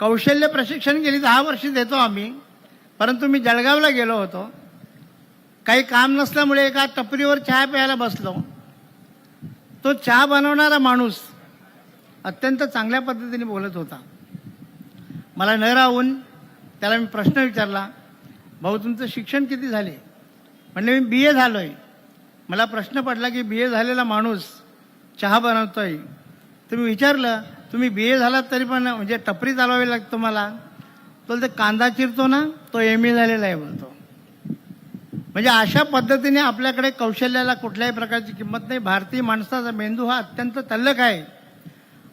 कौशल्य प्रशिक्षण गेली दहा वर्ष देतो आम्ही. परंतु मी जळगावला गेलो होतो. काही काम नसल्यामुळे एका टपरीवर चहा प्यायला बसलो. तो चहा बनवणारा माणूस अत्यंत चांगल्या पद्धतीने बोलत होता. मला न राहून त्याला मी प्रश्न विचारला भाऊ तुमचं शिक्षण किती झाले? म्हणजे मी बी ए झालोय. मला प्रश्न पडला की बी ए झालेला माणूस चहा बनवतोय. तुम्ही विचारलं तुम्ही बी ए झालात तरी पण म्हणजे टपरी चालवावी लागतो मला तो ते कांदा चिरतो ना तो एम ए झालेला आहे बोलतो म्हणजे अशा पद्धतीने आपल्याकडे कौशल्याला कुठल्याही प्रकारची किंमत नाही. भारतीय माणसाचा मेंदू हा अत्यंत तल्लक आहे.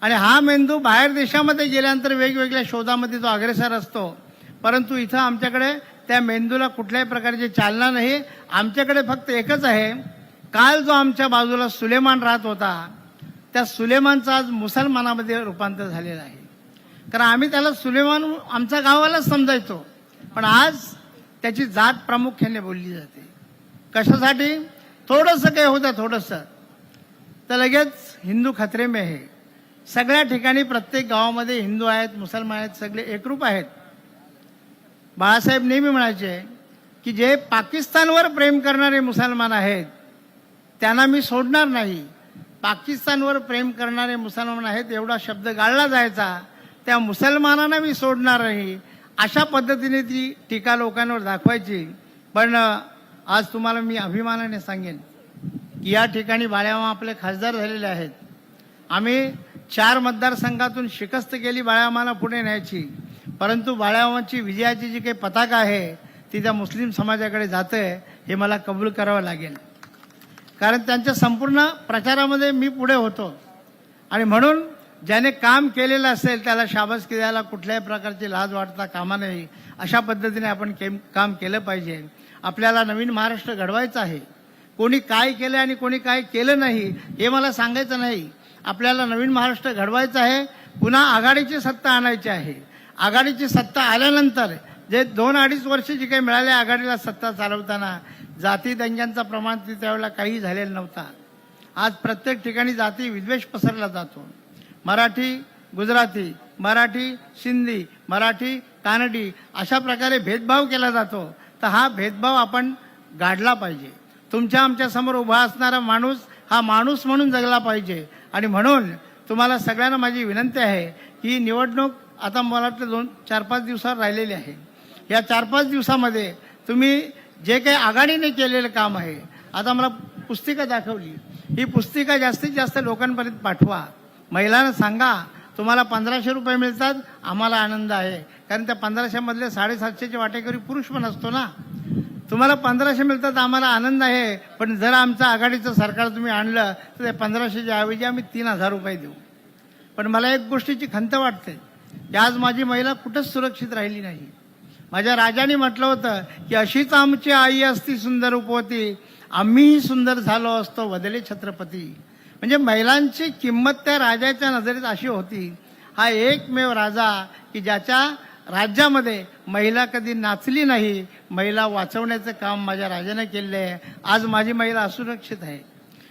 आणि हा मेंदू बाहेर देशामध्ये गेल्यानंतर वेगवेगळ्या शोधामध्ये तो अग्रेसर असतो. परंतु इथं आमच्याकडे त्या मेंदूला कुठल्याही प्रकारची चालना नाही. आमच्याकडे फक्त एकच आहे. काल जो आमच्या बाजूला सुलेमान राहत होता त्या सुलेमानचं आज मुसलमानामध्ये रूपांतर झालेलं आहे. कारण आम्ही त्याला सुलेमान आमचा गावालाच समजायचो. पण आज त्याची जात प्रामुख्याने बोलली जाते. कशासाठी? थोडंसं काही होतं थोडंसं. तर लगेच हिंदू खतरे में आहे सगळ्या ठिकाणी प्रत्येक गावामध्ये हिंदू आहेत मुसलमान आहेत सगळे एकरूप आहेत. बाळासाहेब नेहमी म्हणायचे की जे पाकिस्तानवर प्रेम करणारे मुसलमान आहेत त्यांना मी सोडणार नाही. पाकिस्तानवर प्रेम करणारे मुसलमान आहेत एवढा शब्द गाळला जायचा त्या मुसलमानांना मी सोडणार नाही. अशा पद्धतीने ती टीका लोकांवर दाखवायची. पण आज तुम्हाला मी अभिमानाने सांगेन की या ठिकाणी बाळ्यामा आपले खासदार झालेले आहेत. आम्ही चार मतदारसंघातून शिकस्त केली बाळ्यामाला पुढे न्यायची. परंतु बाळ्यामाची विजयाची जी काही पताका आहे ती त्या मुस्लिम समाजाकडे जाते हे मला कबूल करावं लागेल. कारण त्यांच्या संपूर्ण प्रचारामध्ये मी पुढे होतो. आणि म्हणून ज्याने काम केलेलं असेल त्याला शाबासकी द्यायला कुठल्याही प्रकारची लाज वाटता कामा नाही अशा पद्धतीने आपण केम- काम केलं पाहिजे. आपल्याला नवीन महाराष्ट्र घडवायचं आहे. कोणी काय केलं आणि कोणी काय केलं नाही हे मला सांगायचं नाही. आपल्याला नवीन महाराष्ट्र घडवायचं आहे. पुन्हा आघाडीची सत्ता आणायची आहे. आघाडीची सत्ता आल्यानंतर जे दोन अडीच वर्ष जी काही मिळाले आघाडीला सत्ता चालवताना जाती दंग्यांचा प्रमाण त्यावेळेला काही झालेला नव्हता. आज प्रत्येक ठिकाणी जाती विद्वेष पसरला जातो. मराठी गुजराती मराठी सिंधी मराठी कानडी अशा प्रकारे भेदभाव केला जातो. तर हा भेदभाव आपण गाडला पाहिजे. तुमच्या आमच्यासमोर उभा असणारा माणूस हा माणूस म्हणून जगला पाहिजे. आणि म्हणून तुम्हाला सगळ्यांना माझी विनंती आहे की ही निवडणूक आता मला वाटतं दोन चार पाच दिवसावर राहिलेली आहे. या चार पाच दिवसामध्ये तुम्ही जे काही आघाडीने केलेलं काम आहे आता मला पुस्तिका दाखवली. ही पुस्तिका जास्तीत जास्त लोकांपर्यंत पाठवा. महिलांना सांगा तुम्हाला पंधराशे रुपये मिळतात आम्हाला आनंद आहे. कारण त्या पंधराशेमधले साडेसातशेचे वाटेकरी पुरुष पण असतो ना. तुम्हाला पंधराशे मिळतात आम्हाला आनंद आहे. पण जर आमचं आघाडीचं सरकार तुम्ही आणलं तर ते पंधराशेच्या ऐवजी आम्ही तीन हजार रुपये देऊ. पण मला एक गोष्टीची खंत वाटते. की आज माझी महिला कुठंच सुरक्षित राहिली नाही. माझ्या राजाने म्हटलं होतं की अशीच आमची आई असती सुंदर उपवती आम्हीही सुंदर झालो असतो वदले छत्रपती. म्हणजे महिलांची किंमत त्या राजाच्या नजरेत अशी होती हा एकमेव राजा की ज्याच्या राज्यामध्ये महिला कधी नाचली नाही महिला वाचवण्याचं काम माझ्या राजाने केलेलं आहे. आज माझी महिला असुरक्षित आहे.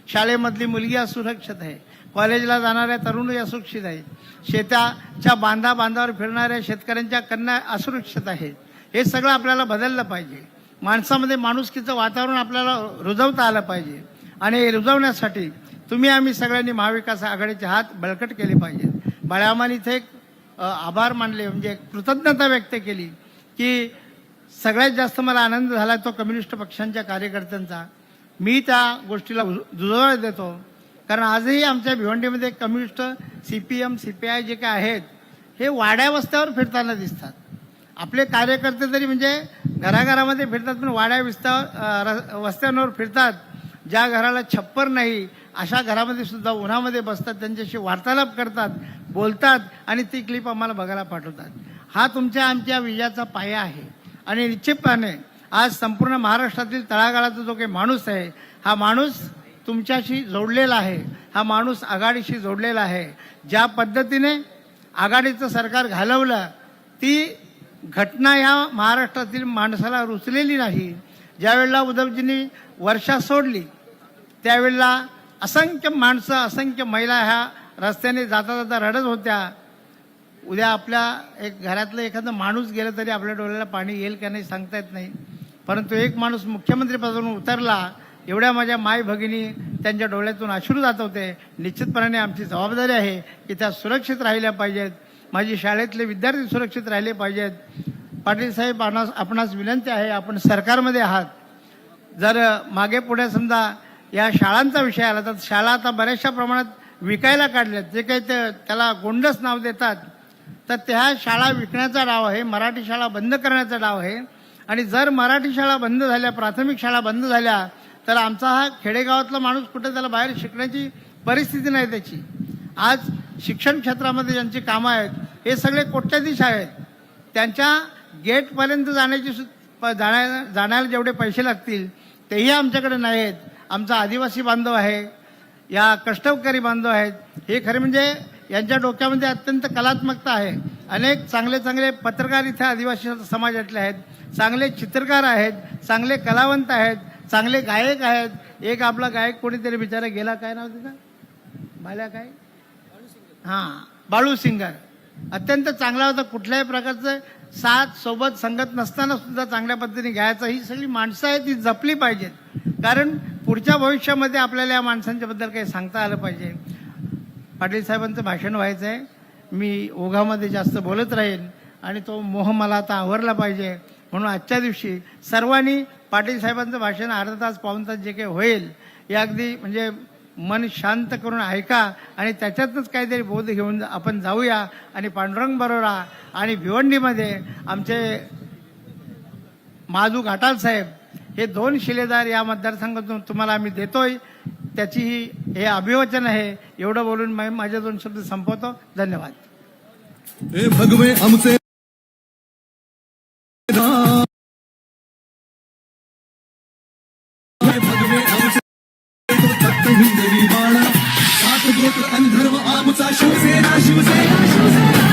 शाळेमधली मुलगी असुरक्षित आहे. कॉलेजला जाणाऱ्या तरुणही असुरक्षित आहेत शेताच्या बांधा बांधावर फिरणाऱ्या शेतकऱ्यांच्या कन्या असुरक्षित आहेत. हे सगळं आपल्याला बदललं पाहिजे. माणसामध्ये माणुसकीचं वातावरण आपल्याला रुजवता आलं पाहिजे. आणि हे रुजवण्यासाठी तुम्ही आम्ही सगळ्यांनी महाविकास आघाडीचे हात बळकट केले पाहिजेत. बाळामाने इथे एक आभार मानले म्हणजे कृतज्ञता व्यक्त केली की सगळ्यात जास्त मला आनंद झाला तो कम्युनिस्ट पक्षांच्या कार्यकर्त्यांचा. मी त्या गोष्टीला दुजोरा देतो. कारण आजही आमच्या भिवंडीमध्ये communist C P M C P I जे काय आहेत हे वाड्या वस्त्यावर फिरताना दिसतात. आपले कार्यकर्ते तरी म्हणजे घराघरामध्ये फिरतात पण वाड्या विस्ता वस्त्यांवर फिरतात. ज्या घराला छप्पर नाही अशा घरामध्ये सुद्धा उन्हामध्ये बसतात त्यांच्याशी वार्तालाप करतात बोलतात आणि ती क्लिप आम्हाला बघायला पाठवतात. हा तुमच्या आमच्या विजयाचा पाया आहे. आणि निश्चितपणे आज संपूर्ण महाराष्ट्रातील तळागाळाचा जो काही माणूस आहे हा माणूस तुमच्याशी जोडलेला आहे. हा माणूस आघाडीशी जोडलेला आहे. ज्या पद्धतीने आघाडीचं सरकार घालवलं ती घटना ह्या महाराष्ट्रातील माणसाला रुचलेली नाही. ज्यावेळेला उद्धवजींनी वर्षा सोडली त्यावेळेला असंख्य माणसं असंख्य महिला ह्या रस्त्याने जाता जाता रडत होत्या. उद्या आपल्या एक घरातलं एखादं माणूस गेलं तरी आपल्या डोळ्याला पाणी येईल का नाही सांगता येत नाही. परंतु एक माणूस मुख्यमंत्रीपदावरून उतरला एवढ्या माझ्या माय भगिनी त्यांच्या डोळ्यातून अश्रू जात होते. निश्चितपणाने आमची जबाबदारी आहे की त्या सुरक्षित राहिल्या पाहिजेत. माझी शाळेतले विद्यार्थी सुरक्षित राहिले पाहिजेत. पाटील साहेब आपणास आपणास विनंती आहे आपण सरकारमध्ये आहात. जर मागे पुढे समजा या शाळांचा विषय आला तर शाळा आता बऱ्याचशा प्रमाणात विकायला काढल्यात. जे काही ते त्याला गोंडस नाव देतात. तर त्या शाळा विकण्याचा डाव आहे मराठी शाळा बंद करण्याचा डाव आहे. आणि जर मराठी शाळा बंद झाल्या प्राथमिक शाळा बंद झाल्या तर आमचा हा खेडेगावातला माणूस कुठे त्याला बाहेर शिकण्याची परिस्थिती नाही त्याची. आज शिक्षण क्षेत्रामध्ये ज्यांची कामं आहेत हे सगळे कोट्याधीश आहेत. त्यांच्या गेटपर्यंत जाण्याची सु- प- जाण्या जाण्याला जेवढे पैसे लागतील तेही आमच्याकडे नाही आहेत आमचा आदिवासी बांधव आहे या कष्टकरी बांधव आहेत. हे खरे म्हणजे यांच्या डोक्यामध्ये अत्यंत कलात्मकता आहे. अनेक चांगले चांगले पत्रकार इथे आदिवासी समाजातले आहेत. चांगले चित्रकार आहेत चांगले कलावंत आहेत चांगले गायक आहेत. एक आपला गायक कोणीतरी बिचारा गेला काय नाव तिथं भाल्या काय? हां. बाळू सिंगर. अत्यंत चांगला होता कुठल्याही प्रकारचं साथ सोबत संगत नसताना सुद्धा चांगल्या पद्धतीने घ्यायचं. ही सगळी माणसं आहेत ती जपली पाहिजेत. कारण पुढच्या भविष्यामध्ये आपल्याला या माणसांच्या बद्दल काही सांगता आलं पाहिजे. पाटील साहेबांचं भाषण व्हायचं आहे मी ओघामध्ये जास्त बोलत राहीन आणि तो मोह मला आता आवरला पाहिजे. म्हणून आजच्या दिवशी सर्वांनी पाटील साहेबांचं भाषण अर्धा तास पाऊन तास जे काही होईल हे अगदी म्हणजे मन शांत करून ऐका आणि त्याच्यातच काहीतरी बोध घेऊन आपण जाऊया आणि पांडुरंग बरोरा आणि भिवंडीमध्ये आमचे माजू घाटाल साहेब हे दोन शिलेदार या मतदारसंघातून तुम्हाला आम्ही देतोय. त्याची ही हे अभिवचन आहे. एवढं बोलून मी माझे दोन शब्द संपवतो. धन्यवाद. हे भगवे आमचे हिंदवी बाळा सात आमचा शिवसेना शिवसेना शिवसेना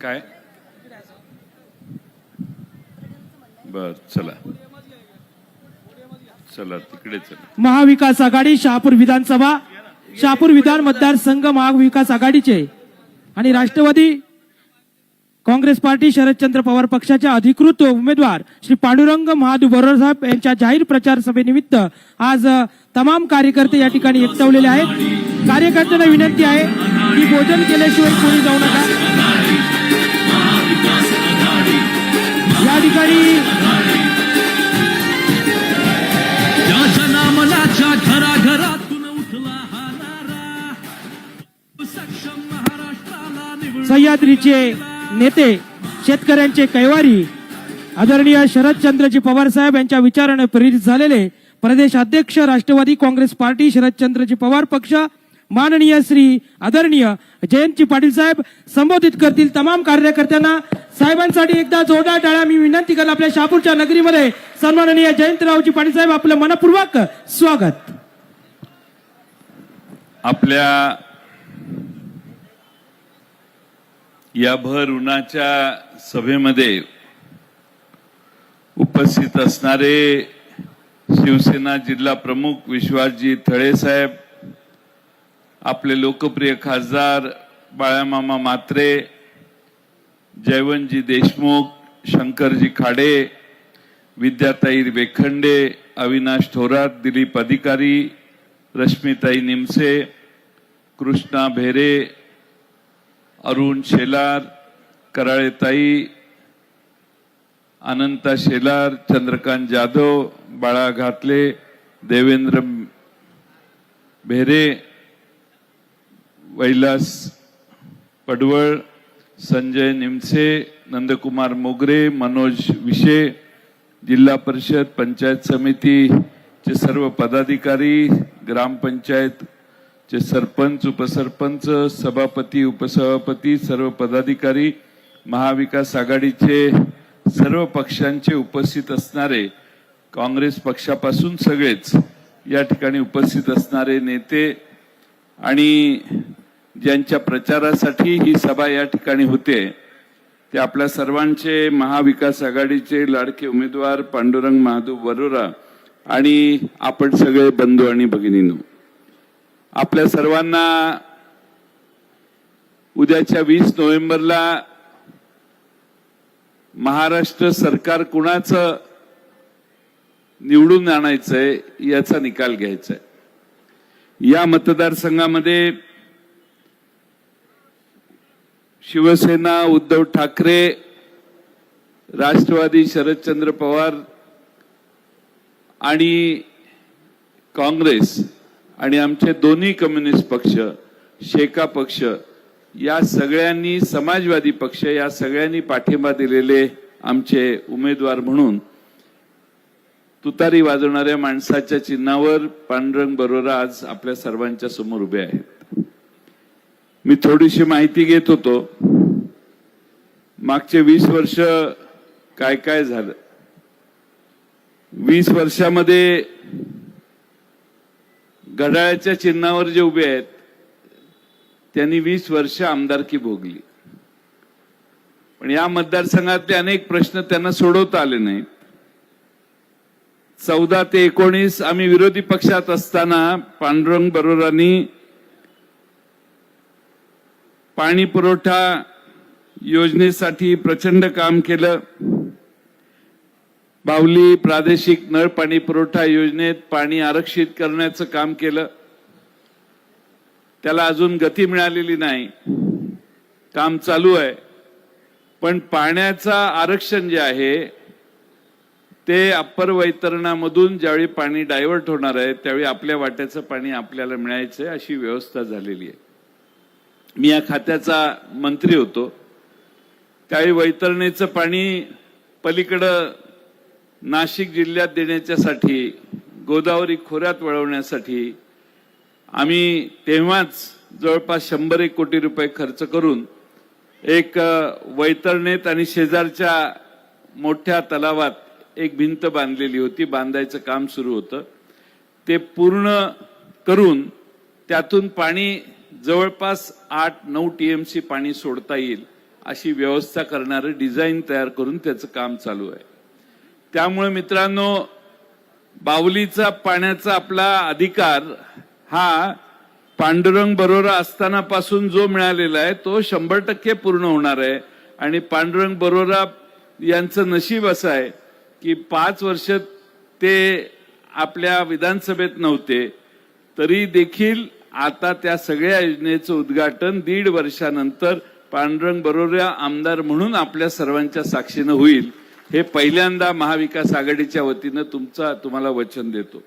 काय? बर चला. चला तिकडे चला. महाविकास आघाडी शहापूर विधानसभा शहापूर विधान मतदारसंघ महाविकास आघाडीचे. आणि राष्ट्रवादी काँग्रेस पार्टी शरदचंद्र पवार पक्षाच्या अधिकृत उमेदवार श्री पांडुरंग महादू साहेब यांच्या जाहीर प्रचार सभेनिमित्त आज तमाम कार्यकर्ते या ठिकाणी एकटवलेले आहेत. कार्यकर्त्यांना विनंती आहे की भोजन केल्याशिवाय कोणी जाऊ नका. या ठिकाणी सह्याद्रीचे नेते शेतकऱ्यांचे कैवारी आदरणीय शरदचंद्रजी पवार साहेब यांच्या विचाराने प्रेरित झालेले प्रदेश अध्यक्ष राष्ट्रवादी काँग्रेस पार्टी शरदचंद्रजी पवार पक्ष माननीय श्री आदरणीय जयंतजी पाटील साहेब संबोधित करतील तमाम कार्यकर्त्यांना. साहेबांसाठी एकदा जोरदार टाळ्या मी विनंती करेल आपल्या शहापूरच्या नगरीमध्ये सन्माननीय जयंतरावजी पाटील साहेब आपलं मनपूर्वक स्वागत. आपल्या या भर उन्हाच्या सभेमध्ये उपस्थित असणारे शिवसेना जिल्हा प्रमुख विश्वासजी थळे साहेब आपले लोकप्रिय खासदार बाळामामा मात्रे जयवंतजी देशमुख शंकरजी खाडे विद्याताई वेखंडे अविनाश थोरात दिलीप अधिकारी रश्मिताई निमसे कृष्णा भेरे अरुण शेलार कराळेताई अनंता शेलार चंद्रकांत जाधव बाळा घातले देवेंद्र भेरे वैलास पडवळ संजय निमसे नंदकुमार मोगरे मनोज विशे जिल्हा परिषद पंचायत समितीचे सर्व पदाधिकारी ग्रामपंचायत जे सरपंच उपसरपंच सभापती उपसभापती सर्व पदाधिकारी महाविकास आघाडीचे सर्व पक्षांचे उपस्थित असणारे काँग्रेस पक्षापासून सगळेच या ठिकाणी उपस्थित असणारे नेते आणि ज्यांच्या प्रचारासाठी ही सभा या ठिकाणी होते ते आपल्या सर्वांचे महाविकास आघाडीचे लाडके उमेदवार पांडुरंग महादेव बरोरा आणि आपण सगळे बंधू आणि भगिनींनो. आपल्या सर्वांना उद्याच्या वीस नोव्हेंबरला महाराष्ट्र सरकार कुणाचं निवडून आणायचंय याचा निकाल घ्यायचा आहे या मतदारसंघामध्ये शिवसेना उद्धव ठाकरे राष्ट्रवादी शरदचंद्र पवार आणि काँग्रेस आणि आमचे दोन्ही कम्युनिस्ट पक्ष शेका पक्ष या सगळ्यांनी समाजवादी पक्ष या सगळ्यांनी पाठिंबा दिलेले आमचे उमेदवार म्हणून तुतारी वाजवणाऱ्या माणसाच्या चिन्हावर पांडुरंग बरोरा आज आपल्या सर्वांच्या समोर उभे आहेत. मी थोडीशी माहिती घेत होतो. मागचे वीस वर्ष काय काय झालं? वीस वर्षामध्ये घड्याळाच्या चिन्हावर जे उभे आहेत त्यांनी वीस वर्ष आमदारकी भोगली. पण या मतदारसंघातले अनेक प्रश्न त्यांना सोडवता आले नाहीत. चौदा ते एकोणीस आम्ही विरोधी पक्षात असताना पांडुरंग बरोरांनी पाणी पुरवठा योजनेसाठी प्रचंड काम केलं. बावली प्रादेशिक नळ पाणी पुरवठा योजनेत पाणी आरक्षित करण्याचं काम केलं. त्याला अजून गती मिळालेली नाही. काम चालू आहे. पण पाण्याचा आरक्षण जे आहे ते अप्पर वैतरणामधून ज्यावेळी पाणी डायव्हर्ट होणार आहे त्यावेळी आपल्या वाट्याचं पाणी आपल्याला मिळायचं अशी व्यवस्था झालेली आहे. मी या खात्याचा मंत्री होतो. त्यावेळी वैतरणीचं पाणी पलीकडं नाशिक जिल्ह्यात देण्याच्यासाठी गोदावरी खोऱ्यात वळवण्यासाठी आम्ही तेव्हाच जवळपास शंभर एक कोटी रुपये खर्च करून एक वैतरणेत आणि शेजारच्या मोठ्या तलावात एक भिंत बांधलेली होती. बांधायचं काम सुरू होतं. ते पूर्ण करून त्यातून पाणी जवळपास आठ नऊ टीएमसी पाणी सोडता येईल अशी व्यवस्था करणारं डिझाईन तयार करून त्याचं काम चालू आहे. त्यामुळे मित्रांनो बावलीचा पाण्याचा आपला अधिकार हा पांडुरंग बरोरा असतानापासून जो मिळालेला आहे तो शंभर टक्के पूर्ण होणार आहे. आणि पांडुरंग बरोरा यांचं नशीब असं आहे की पाच वर्ष ते आपल्या विधानसभेत नव्हते. तरी देखील आता त्या सगळ्या योजनेचं उद्घाटन दीड वर्षानंतर पांडुरंग बरोरा आमदार म्हणून आपल्या सर्वांच्या साक्षीनं होईल. हे पहिल्यांदा महाविकास आघाडीच्या वतीनं तुमचा तुम्हाला वचन देतो.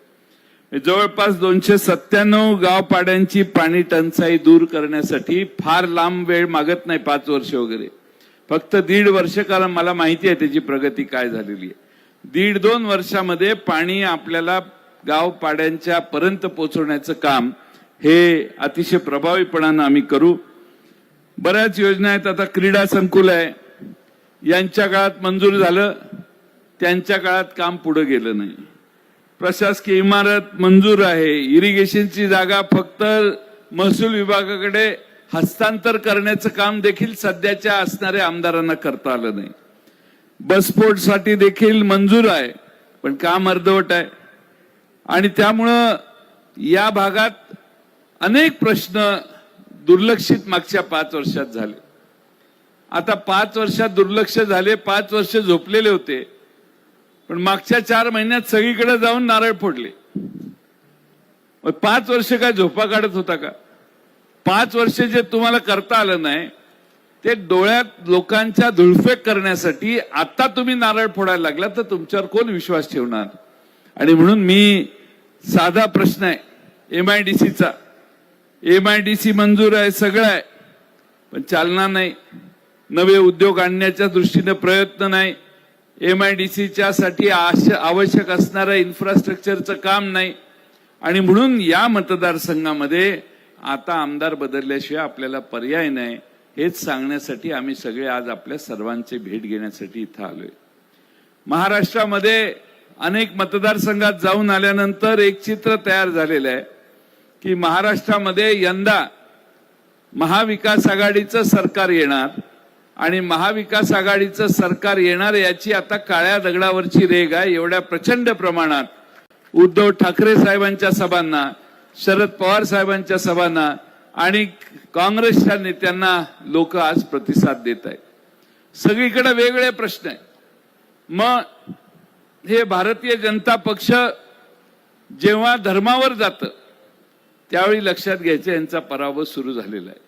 जवळपास दोनशे सत्त्याण्णव गावपाड्यांची पाणी टंचाई दूर करण्यासाठी फार लांब वेळ मागत नाही पाच वर्ष वगैरे. फक्त दीड वर्ष कारण मला माहिती आहे त्याची प्रगती काय झालेली आहे. दीड दोन वर्षामध्ये पाणी आपल्याला गावपाड्यांच्या पर्यंत पोहोचवण्याचं काम हे अतिशय प्रभावीपणानं आम्ही करू. बऱ्याच योजना आहेत आता क्रीडा संकुल आहे. यांच्या काळात मंजूर झालं त्यांच्या काळात काम पुढे गेलं नाही. प्रशासकीय इमारत मंजूर आहे. इरिगेशनची जागा फक्त महसूल विभागाकडे हस्तांतर करण्याचं काम देखील सध्याच्या असणाऱ्या आमदारांना करता आलं नाही. बसपोर्टसाठी देखील मंजूर आहे पण काम अर्धवट आहे. आणि त्यामुळं या भागात अनेक प्रश्न दुर्लक्षित मागच्या पाच वर्षात झाले. आता पाच वर्षात दुर्लक्ष झाले पाच वर्ष झोपलेले होते. पण मागच्या चार महिन्यात सगळीकडे जाऊन नारळ फोडले. मग पाच वर्ष काय झोपा काढत होता का? पाच वर्ष जे तुम्हाला करता आलं नाही ते डोळ्यात लोकांच्या धुळफेक करण्यासाठी आता तुम्ही नारळ फोडायला लागला तर तुमच्यावर कोण विश्वास ठेवणार? आणि म्हणून मी साधा प्रश्न आहे एम आय डी सीचा एम आय डी सी मंजूर आहे सगळं आहे पण चालना नाही. नवे उद्योग आणण्याच्या दृष्टीने प्रयत्न नाही. एम आय डी सीच्या साठी आवश्यक असणारं इन्फ्रास्ट्रक्चरचं काम नाही. आणि म्हणून या मतदारसंघामध्ये आता आमदार बदलल्याशिवाय आपल्याला पर्याय नाही. हेच सांगण्यासाठी आम्ही सगळे आज आपल्या सर्वांचे भेट घेण्यासाठी इथं आलोय. महाराष्ट्रामध्ये अनेक मतदारसंघात जाऊन आल्यानंतर एक चित्र तयार झालेलं आहे की महाराष्ट्रामध्ये यंदा महाविकास आघाडीचं सरकार येणार. आणि महाविकास आघाडीचं सरकार येणार याची आता काळ्या दगडावरची रेग आहे एवढ्या प्रचंड प्रमाणात. उद्धव ठाकरे साहेबांच्या सभांना शरद पवार साहेबांच्या सभांना आणि काँग्रेसच्या नेत्यांना लोक आज प्रतिसाद देत आहेत. सगळीकडे वेगळे प्रश्न आहे मग हे भारतीय जनता पक्ष जेव्हा धर्मावर जातं त्यावेळी लक्षात घ्यायचं यांचा पराभव सुरू झालेला आहे.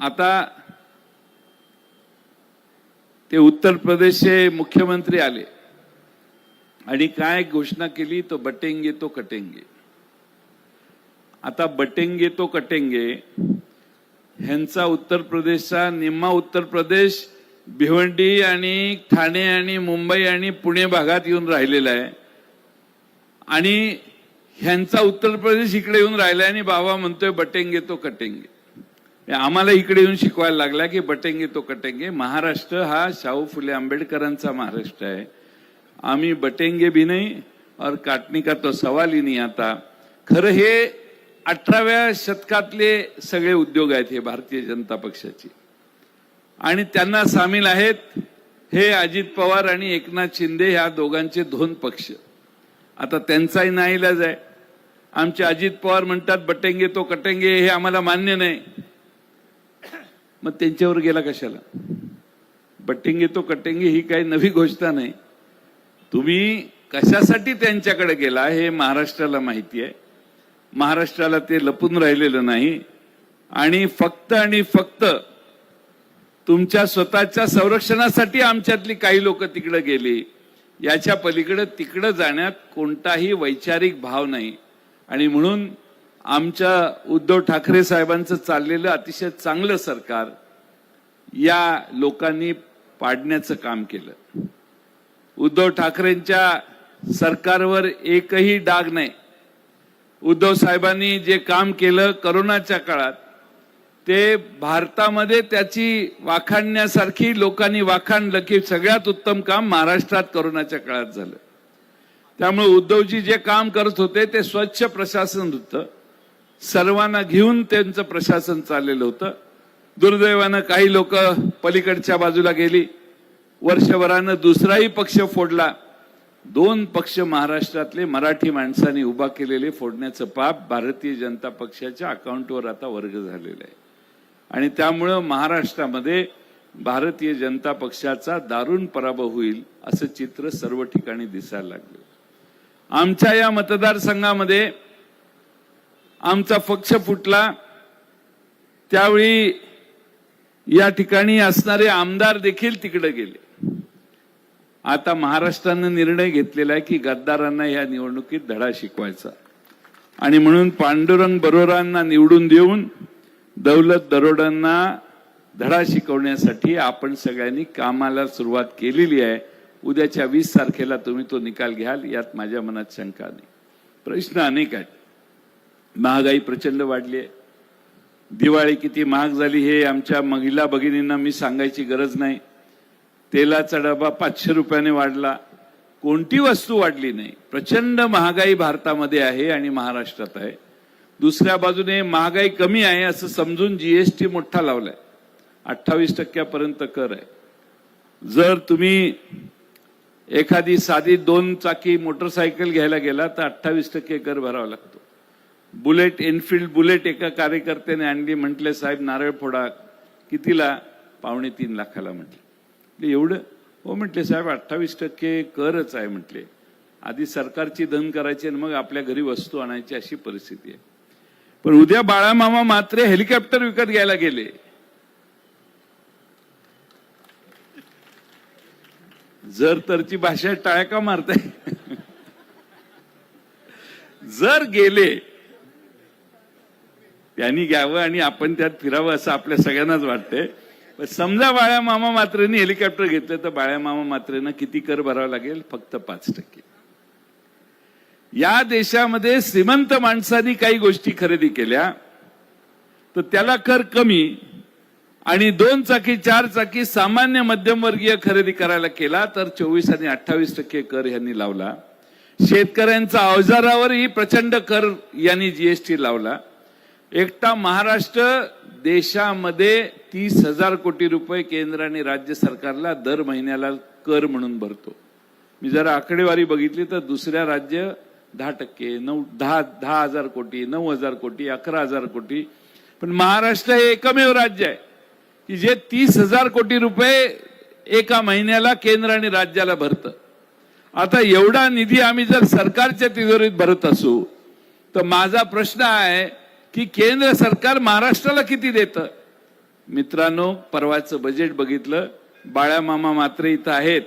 आता ते उत्तर प्रदेशचे मुख्यमंत्री आले. आणि काय घोषणा केली तो बटेंगे तो कटेंगे. आता बटेंगे तो कटेंगे ह्यांचा उत्तर प्रदेशचा निम्मा उत्तर प्रदेश भिवंडी आणि ठाणे आणि मुंबई आणि पुणे भागात येऊन राहिलेला आहे. आणि ह्यांचा उत्तर प्रदेश इकडे येऊन राहिलाय आणि बाबा म्हणतोय बटेंगे तो कटेंगे. आम्हाला इकडे येऊन शिकवायला लागला की बटेंगे तो कटेंगे. महाराष्ट्र हा शाहू फुले आंबेडकरांचा महाराष्ट्र आहे. आम्ही बटेंगे भी नाही और काटणी का तो सवाल ही नाही आता. खरं हे अठराव्या शतकातले सगळे उद्योग आहेत हे भारतीय जनता पक्षाचे. आणि त्यांना सामील आहेत हे अजित पवार आणि एकनाथ शिंदे ह्या दोघांचे दोन पक्ष. आता त्यांचाही नाईलाज आहे. आमचे अजित पवार म्हणतात बटेंगे तो कटेंगे हे आम्हाला मान्य नाही. मग त्यांच्यावर गेला कशाला? बटेंगे तो कटेंगे ही काही नवी गोष्ट नाही. तुम्ही कशासाठी त्यांच्याकडे गेला हे महाराष्ट्राला माहिती आहे. महाराष्ट्राला ते लपून राहिलेलं नाही. आणि फक्त आणि फक्त तुमच्या स्वतःच्या संरक्षणासाठी आमच्यातली काही लोक तिकडे गेली. याच्या पलीकडे तिकडे जाण्यात कोणताही वैचारिक भाव नाही. आणि म्हणून आमच्या उद्धव ठाकरे साहेबांचं चाललेलं अतिशय चांगलं सरकार या लोकांनी पाडण्याचं काम केलं. उद्धव ठाकरेंच्या सरकारवर एकही डाग नाही. उद्धव साहेबांनी जे काम केलं करोनाच्या काळात ते भारतामध्ये त्याची वाखाणण्यासारखी लोकांनी वाखाणलं की सगळ्यात उत्तम काम महाराष्ट्रात करोनाच्या काळात झालं. त्यामुळे उद्धवजी जे काम करत होते ते स्वच्छ प्रशासन होतं. सर्वांना घेऊन त्यांचं प्रशासन चाललेलं होतं. दुर्दैवानं काही लोक पलीकडच्या बाजूला गेली. वर्षभरानं दुसराही पक्ष फोडला. दोन पक्ष महाराष्ट्रातले मराठी माणसांनी उभा केलेले फोडण्याचं पाप भारतीय जनता पक्षाच्या अकाउंटवर आता वर्ग झालेला आहे. आणि त्यामुळं महाराष्ट्रामध्ये भारतीय जनता पक्षाचा दारुण पराभव होईल असं चित्र सर्व ठिकाणी दिसायला लागलं. आमच्या या मतदारसंघामध्ये आमचा पक्ष फुटला. त्यावेळी या ठिकाणी असणारे आमदार देखील तिकडे गेले. आता महाराष्ट्रानं निर्णय घेतलेला आहे की गद्दारांना या निवडणुकीत धडा शिकवायचा. आणि म्हणून पांडुरंग बरोरांना निवडून देऊन दौलत दरोडांना धडा शिकवण्यासाठी आपण सगळ्यांनी कामाला सुरुवात केलेली आहे. उद्याच्या वीस तारखेला तुम्ही तो निकाल घ्याल यात माझ्या मनात शंका नाही. प्रश्न अनेक आहेत. महागाई प्रचंड वाढली आहे. दिवाळी किती महाग झाली हे आमच्या महिला भगिनींना मी सांगायची गरज नाही. तेलाचा डबा पाचशे रुपयाने वाढला. कोणती वस्तू वाढली नाही. प्रचंड महागाई भारतामध्ये आहे आणि महाराष्ट्रात आहे. दुसऱ्या बाजूने महागाई कमी आहे असं समजून जीएसटी मोठा लावलाय. अठ्ठावीस टक्क्यापर्यंत कर आहे. जर तुम्ही एखादी साधी दोन चाकी मोटरसायकल घ्यायला गेला तर अठ्ठावीस टक्के कर भरावा लागतो. बुलेट एनफिल्ड बुलेट एका कार्यकर्त्याने आणली. म्हटले साहेब नारळ फोडा. कितीला? पावणे तीन लाखाला म्हटले. म्हणजे एवढं? हो म्हटले साहेब अठ्ठावीस टक्के करच आहे म्हटले. आधी सरकारची धन करायची आणि मग आपल्या घरी वस्तू आणायची अशी परिस्थिती आहे. पण उद्या बाळामामा मात्र हेलिकॉप्टर विकत घ्यायला गेले. जर तरची भाषा टाळ्या का मारताय? जर गेले त्यांनी घ्यावं आणि आपण त्यात फिरावं असं आपल्या सगळ्यांनाच वाटतंय. पण समजा बाळ्या मामा मात्रेने हेलिकॉप्टर घेतलं तर बाळ्या मामा मात्रेनं किती कर भरावा लागेल? फक्त पाच टक्के. या देशामध्ये श्रीमंत माणसांनी काही गोष्टी खरेदी केल्या तर त्याला कर कमी आणि दोन चाकी चार चाकी सामान्य मध्यमवर्गीय खरेदी करायला केला तर चोवीस आणि अठ्ठावीस टक्के कर यांनी लावला. शेतकऱ्यांचा अवजारावरही प्रचंड कर यांनी जीएसटी लावला. एकटा महाराष्ट्र देशामध्ये तीस हजार कोटी रुपये केंद्र आणि राज्य सरकारला दर महिन्याला कर म्हणून भरतो. मी जर आकडेवारी बघितली तर दुसऱ्या राज्य दहा टक्के नऊ दहा दहा हजार कोटी नऊ हजार कोटी अकरा हजार कोटी. पण महाराष्ट्र हे एकमेव राज्य आहे की जे तीस हजार कोटी रुपये एका महिन्याला केंद्र आणि राज्याला भरतं. आता एवढा निधी आम्ही जर सरकारच्या तिजोरीत भरत असू तर माझा प्रश्न आहे की केंद्र सरकार महाराष्ट्राला किती देतं? मित्रांनो परवाचं बजेट बघितलं. बाळ्या मामा मात्रे इथं आहेत.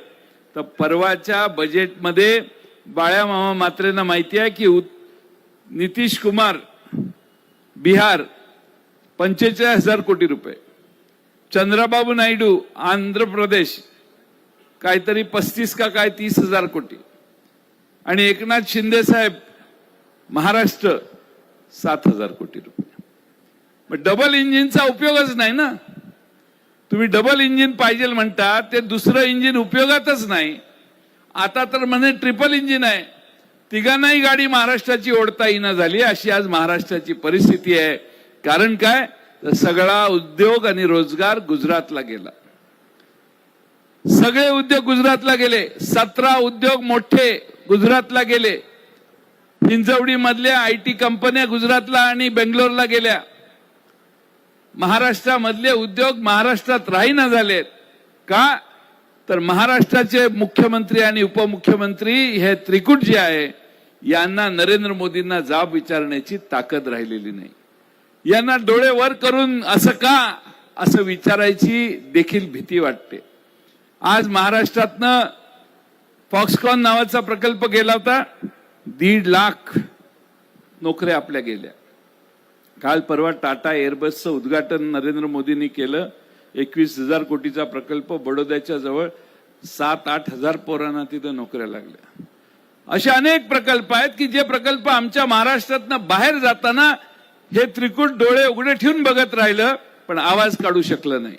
तर परवाच्या बजेटमध्ये बाळ्या मामा मात्रेंना माहिती आहे की उत- नितीश कुमार बिहार पंचेचाळीस हजार कोटी रुपये. चंद्रबाबू नायडू आंध्र प्रदेश काहीतरी पस्तीस का काय तीस हजार कोटी. आणि एकनाथ शिंदे साहेब महाराष्ट्र सात हजार कोटी रुपये. मग डबल इंजिनचा उपयोगच नाही ना. तुम्ही डबल इंजिन पाहिजे म्हणता ते दुसरं इंजिन उपयोगातच नाही. आता तर म्हणे ट्रिपल इंजिन आहे. तिघांनाही गाडी महाराष्ट्राची ओढता येईना झाली अशी आज महाराष्ट्राची परिस्थिती आहे. कारण काय? तर सगळा उद्योग आणि रोजगार गुजरातला गेला. सगळे उद्योग गुजरातला गेले. सतरा उद्योग मोठे गुजरातला गेले. हिंजवडी मधल्या आय टी कंपन्या गुजरातला आणि बेंगलोरला गेल्या. महाराष्ट्रामधले उद्योग महाराष्ट्रात राहीना झालेत. का? तर महाराष्ट्राचे मुख्यमंत्री आणि उपमुख्यमंत्री हे त्रिकूट जे आहे यांना नरेंद्र मोदींना जाब विचारण्याची ताकद राहिलेली नाही. यांना डोळे वर करून असं का? असं विचारायची देखील भीती वाटते. आज महाराष्ट्रातनं फॉक्सकॉन नावाचा प्रकल्प गेला होता. दीड लाख नोकऱ्या आपल्या गेल्या. काल परवा टाटा एअरबसचं उद्घाटन नरेंद्र मोदींनी केलं. एकवीस हजार कोटीचा प्रकल्प बडोद्याच्या जवळ सात आठ हजार पोरांना तिथं नोकऱ्या लागल्या. असे अनेक प्रकल्प आहेत की जे प्रकल्प आमच्या महाराष्ट्रातनं बाहेर जाताना हे त्रिकूट डोळे उघडे ठेवून बघत राहिलं पण आवाज काढू शकलं नाही.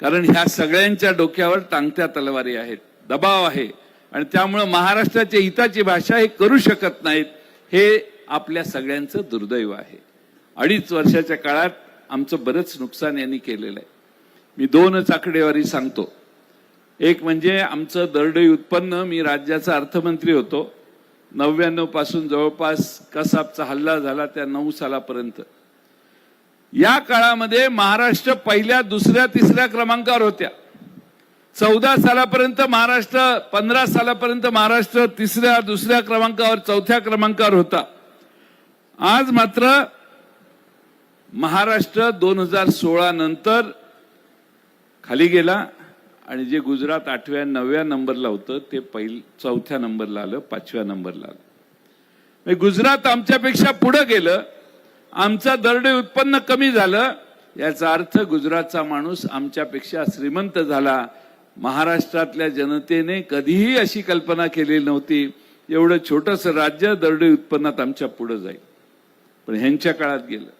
कारण ह्या सगळ्यांच्या डोक्यावर टांगत्या तलवारी आहेत. दबाव आहे. आणि त्यामुळं महाराष्ट्राच्या हिताची भाषा हे करू शकत नाहीत हे आपल्या सगळ्यांचं दुर्दैव आहे. अडीच वर्षाच्या काळात आमचं बरंच नुकसान यांनी केलेलं आहे. मी दोनच आकडेवारी सांगतो. एक म्हणजे आमचं दरडोई उत्पन्न मी राज्याचा अर्थमंत्री होतो. नव्याण्णवपासून जवळपास कसाबचा हल्ला झाला त्या नऊ सालापर्यंत. या काळामध्ये महाराष्ट्र पहिल्या दुसऱ्या तिसऱ्या क्रमांकावर होत्या. चौदा सालापर्यंत महाराष्ट्र पंधरा सालापर्यंत महाराष्ट्र तिसऱ्या दुसऱ्या क्रमांकावर चौथ्या क्रमांकावर होता. आज मात्र महाराष्ट्र दोन हजार सोळा नंतर खाली गेला आणि जे गुजरात आठव्या नवव्या नंबरला होतं ते पहिल चौथ्या नंबरला आलं पाचव्या नंबरला आलं. म्हणजे गुजरात आमच्यापेक्षा पुढं गेलं आमचा दरडे उत्पन्न कमी झालं याचा अर्थ गुजरातचा माणूस आमच्यापेक्षा श्रीमंत झाला महाराष्ट्रातल्या जनतेने कधीही अशी कल्पना केलेली नव्हती. एवढं छोटस राज्य दरडे उत्पन्नात आमच्या पुढे जाईल. पण ह्यांच्या काळात गेलं.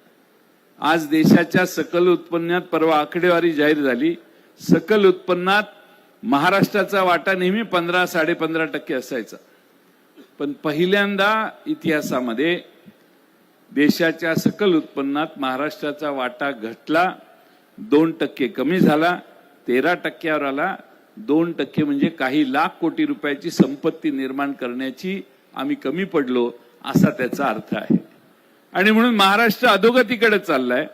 आज देशाच्या सकल उत्पन्नात परवा आकडेवारी जाहीर झाली. सकल उत्पन्नात महाराष्ट्राचा वाटा नेहमी पंधरा साडेपंधरा टक्के असायचा. पण पहिल्यांदा इतिहासामध्ये देशाच्या सकल उत्पन्नात महाराष्ट्राचा वाटा घटला दोन टक्के कमी झाला. तेरा टक्क्यावर आला दोन टक्के म्हणजे काही लाख कोटी रुपयाची संपत्ती निर्माण करण्याची आम्ही कमी पडलो असा त्याचा अर्थ आहे. आणि म्हणून महाराष्ट्र अधोगतीकडे चाललाय.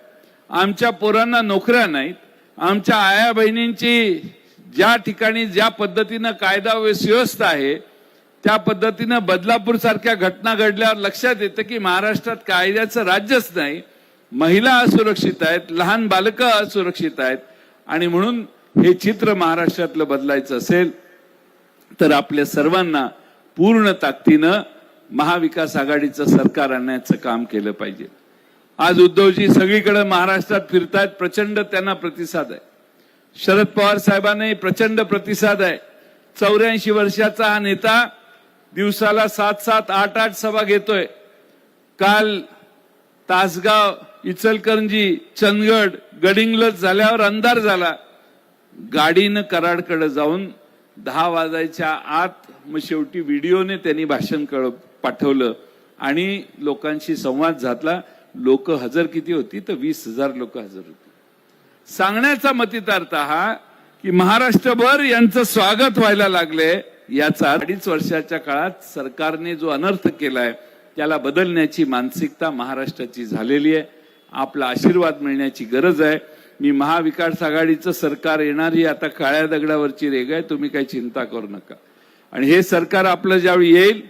आमच्या पोरांना नोकऱ्या नाहीत. आमच्या आया बहिणींची ज्या ठिकाणी ज्या पद्धतीनं कायदा सुव्यवस्था आहे त्या पद्धतीनं बदलापूर सारख्या घटना घडल्यावर लक्षात येतं की महाराष्ट्रात कायद्याचं राज्यच नाही. महिला असुरक्षित आहेत लहान बालकं असुरक्षित आहेत. आणि म्हणून हे चित्र महाराष्ट्रातलं बदलायचं असेल तर आपल्या सर्वांना पूर्ण ताकदीनं महाविकास आघाडीचं सरकार आणण्याचं काम केलं पाहिजे. आज उद्धवजी सगळीकडे महाराष्ट्रात फिरतायत प्रचंड त्यांना प्रतिसाद आहे. शरद पवार साहेबांनाही प्रचंड प्रतिसाद आहे. चौऱ्याऐंशी वर्षाचा हा नेता दिवसाला सात सात आठ आठ सभा घेतोय. काल तासगाव इचलकरंजी चंदगड गडिंगलज झाल्यावर अंधार झाला. गाडीनं कराडकडे जाऊन दहा वाजायच्या आत मग शेवटी व्हिडिओने त्यांनी भाषण कळ पाठवलं आणि लोकांशी संवाद झाला लोक हजर किती होती? तर वीस हजार लोक हजर होती. सांगण्याचा मतितार्थ हा की महाराष्ट्रभर यांचं स्वागत व्हायला लागले याचा अडीच वर्षाच्या काळात सरकारने जो अनर्थ केलाय त्याला बदलण्याची मानसिकता महाराष्ट्राची झालेली आहे. आपला आशीर्वाद मिळण्याची गरज आहे. मी महाविकास आघाडीचं सरकार येणारी आता काळ्या दगडावरची रेग आहे तुम्ही काही चिंता करू नका. आणि हे सरकार आपलं ज्यावेळी येईल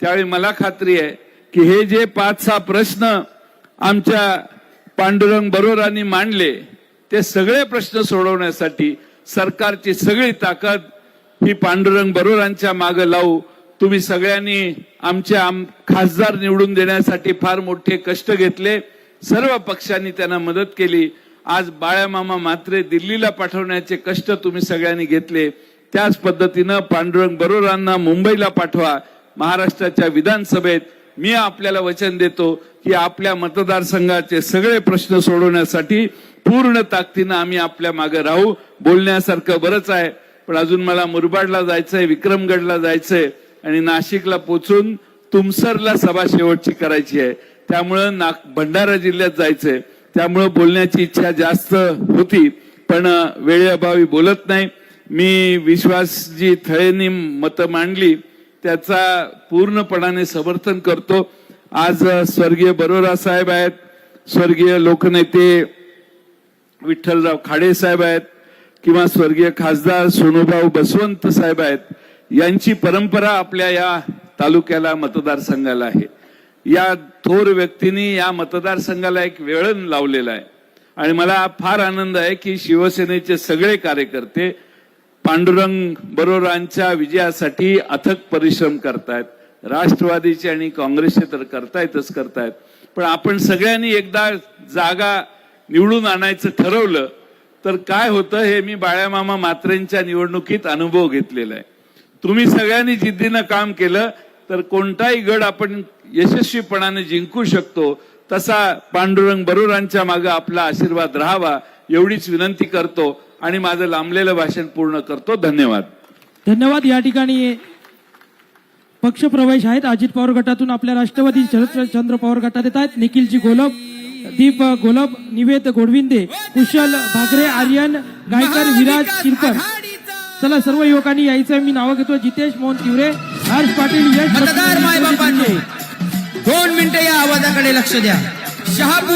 त्यावेळी मला खात्री आहे की हे जे पाच सहा प्रश्न आमच्या पांडुरंग बरोरांनी मांडले ते सगळे प्रश्न सोडवण्यासाठी सरकारची सगळी ताकद ही पांडुरंग बरोरांच्या मागे लावू तुम्ही सगळ्यांनी आमचे आम खासदार निवडून देण्यासाठी फार मोठे कष्ट घेतले सर्व पक्षांनी त्यांना मदत केली आज बाळामामा मात्रे दिल्लीला पाठवण्याचे कष्ट तुम्ही सगळ्यांनी घेतले. त्याच पद्धतीनं पांडुरंग बरोरांना मुंबईला पाठवा. महाराष्ट्राच्या विधानसभेत मी आपल्याला वचन देतो की आपल्या मतदारसंघाचे सगळे प्रश्न सोडवण्यासाठी पूर्ण ताकदीनं आम्ही आपल्या मागे राहू. बोलण्यासारखं बरंच आहे पण अजून मला मुरबाडला जायचंय विक्रमगडला जायचंय आणि नाशिकला पोचून तुमसरला सभा शेवटची करायची आहे. त्यामुळं नाग भंडारा जिल्ह्यात जायचंय. त्यामुळं बोलण्याची इच्छा जास्त होती पण वेळेअभावी बोलत नाही. मी विश्वासजी थळेंनी मतं मांडली. त्याचा पूर्णपणाने समर्थन करतो. आज स्वर्गीय बरोरा साहेब आहेत. स्वर्गीय लोकनेते विठ्ठलराव खाडे साहेब आहेत किंवा स्वर्गीय खासदार सोनूभाऊ बसवंत साहेब आहेत. यांची परंपरा आपल्या या तालुक्याला मतदारसंघाला आहे. या थोर व्यक्तींनी या मतदारसंघाला एक वेळण लावलेला आहे. आणि मला फार आनंद आहे की शिवसेनेचे सगळे कार्यकर्ते पांडुरंग बरोरांच्या विजयासाठी अथक परिश्रम करतायत. राष्ट्रवादीचे आणि काँग्रेसचे तर करतायतच करतायत. पण आपण सगळ्यांनी एकदा जागा निवडून आणायचं ठरवलं तर काय होतं हे मी बाळ्यामामा मात्रेंच्या निवडणुकीत अनुभव घेतलेला आहे. तुम्ही सगळ्यांनी जिद्दीनं काम केलं तर कोणताही गड आपण यशस्वीपणाने जिंकू शकतो तसा पांडुरंग बरोरांच्या मागे आपला आशीर्वाद राहावा एवढीच विनंती करतो आणि माझं लांबलेलं भाषण पूर्ण करतो. धन्यवाद. धन्यवाद. या ठिकाणी पक्षप्रवेश आहेत. अजित पवार गटातून आपल्या राष्ट्रवादी शरदचंद्र पवार गटात येत आहेत. निखिलजी गोलब दीप गोलब निवेद गोडविंदे कुशल भागरे आर्यन गायकर विराज किरकर. चला सर्व युवकांनी यायचं मी नावं घेतो. जितेश मोहन तिवरे हर्ष पाटील यश मतदार मायबापांनो दोन मिनिटं या आवाजाकडे लक्ष द्या. शहापूर